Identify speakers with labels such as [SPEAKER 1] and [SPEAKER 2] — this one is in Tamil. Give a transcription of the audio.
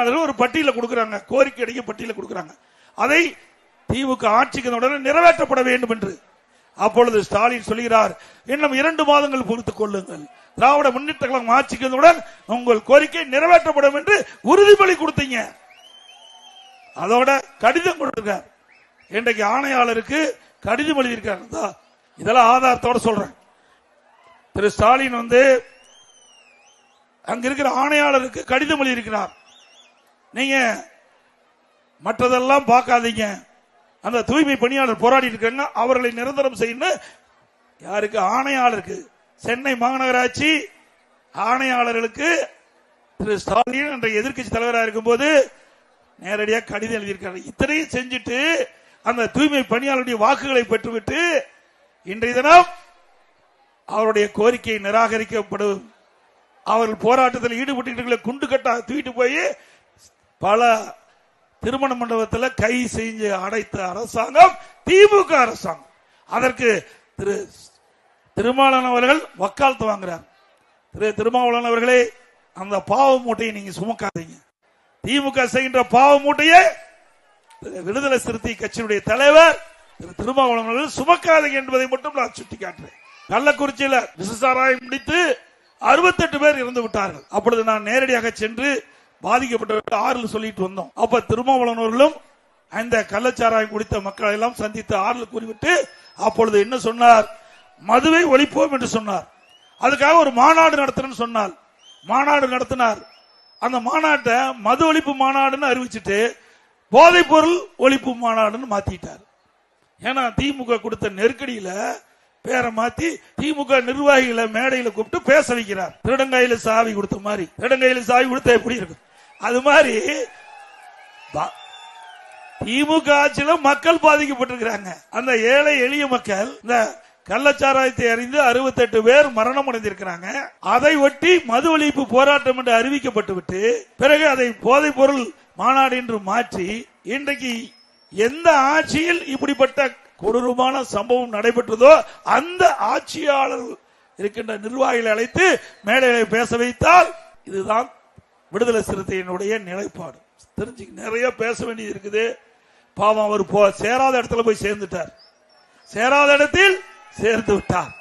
[SPEAKER 1] அதில் ஒரு பட்டியல கொடுக்குறாங்க. கோரிக்கை அடிக்க பட்டியல கொடுக்குறாங்க. அதை திமுக ஆட்சிக்கு உடனே நிறைவேற்றப்பட வேண்டும் என்று அப்பொழுது ஸ்டாலின் சொல்கிறார். இன்னும் இரண்டு மாதங்கள் பொறுத்துக் கொள்ளுங்கள். திராவிட முன்னேற்ற கழகம் ஆட்சிக்கு வந்தவுடன் உங்கள் கோரிக்கை நிறைவேற்றப்படும் என்று உறுதிமொழி கொடுத்தீங்க. அதோட கடிதம் கொடுத்திருக்கார். இன்றைக்கு ஆணையாளருக்கு கடிதம் எழுதியிருக்கார். இதெல்லாம் ஆதாரத்தோட சொல்றேன். திரு ஸ்டாலின் வந்து அங்க இருக்கிற ஆணையாளருக்கு கடிதம் எழுதியிருக்கிறார். நீங்க மற்றதெல்லாம் பார்க்காதீங்க. அந்த தூய்மை பணியாளர் போராடி இருக்காங்க அவர்களை நிரந்தரம் செய்யணும் யாருக்கு? ஆணையாளருக்கு. சென்னை மாநகராட்சி ஆணையாளர்களுக்கு திரு ஸ்டாலின் என்ற எதிர்க்கட்சி தலைவராக இருக்கும்போது நேரடியாக கடிதம் எழுதியிருக்காரு. இத்தனையும் செஞ்சுட்டு அந்த தூய்மை பணியாளருடைய வாக்குகளை பெற்றுவிட்டு இன்றைய தினம் அவருடைய கோரிக்கை நிராகரிக்கப்படும். அவர்கள் போராட்டத்தில் ஈடுபட்டு குண்டு கட்டா தூக்கிட்டு போய் பல திருமண மண்டபத்தில் கை செஞ்சு அடைத்த அரசாங்கம் திமுக அரசாங்கம். அதற்கு திரு திருமாவளவன் அவர்கள் வக்காலத்து வாங்குறார். திரு திருமாவளவன் அவர்களே அந்த பாவ மூட்டையை நீங்க சுமக்காதீங்க. திமுக செய்கின்ற பாவ மூட்டையை விடுதலை சிறுத்தை கட்சியினுடைய தலைவர் திரு திருமாவளவன் அவர்கள் சுமக்காதீங்க என்பதை மட்டும் நான் சுட்டிக்காட்டுறேன். கள்ளக்குறிச்சியில் விசசாராயம் முடித்து அறுபத்தெட்டு பேர் இறந்து விட்டார்கள் அப்பொழுது நான் நேரடியாக சென்று பாதிக்கப்பட்டவர்கள் ஆறு சொல்லிட்டு வந்தோம். அப்ப திருமாவளவர்களும் அந்த கள்ளச்சாராயம் குடித்த மக்களை எல்லாம் சந்தித்து ஆறுல கூறிவிட்டு அப்பொழுது என்ன சொன்னார்? மதுவை ஒழிப்போம் என்று சொன்னார். அதுக்காக ஒரு மாநாடு நடத்தணும்னு சொன்னார். மாநாடு நடத்தினார். அந்த மாநாட்டை மது ஒழிப்பு மாநாடுன்னு அறிவிச்சிட்டு போதைப் பொருள் ஒழிப்பு மாநாடுன்னு மாத்திட்டார். ஏன்னா திமுக கொடுத்த நெருக்கடியில பேரை மாத்தி திமுக நிர்வாகிகளை மேடையில கூப்பிட்டு பேச வைக்கிறார். திருடங்காயில சாவி கொடுத்த மாதிரி. திருடங்காயில சாவி கொடுத்தா எப்படி இருக்கும்? அது மாதிரி திமுக ஆட்சியில மக்கள் பாதிக்கப்பட்டிருக்கிறாங்க. அந்த ஏழை எளிய மக்கள் இந்த கள்ளச்சாராயத்தை அறிந்து 68 பேர் மரணம் அடைந்திருக்கிறாங்க. அதை ஒட்டி மது ஒழிப்பு போராட்டம் என்று அறிவிக்கப்பட்டுவிட்டு பிறகு அதை போதைப் பொருள் மாநாடு என்று மாற்றி இன்றைக்கு எந்த ஆட்சியில் இப்படிப்பட்ட கொடூரமான சம்பவம் நடைபெற்றதோ அந்த ஆட்சியாளர் இருக்கின்ற நிர்வாகிகளை அழைத்து மேடைகளை பேச வைத்தால் இதுதான் விடுதலை சிறுத்தையினுடைய நிலைப்பாடு. தெரிஞ்சு நிறைய பேச வேண்டியது இருக்குது. பாவம் அவர் போ சேராத இடத்துல போய் சேர்ந்துட்டார். சேராத இடத்தில் சேர்ந்து விட்டார்.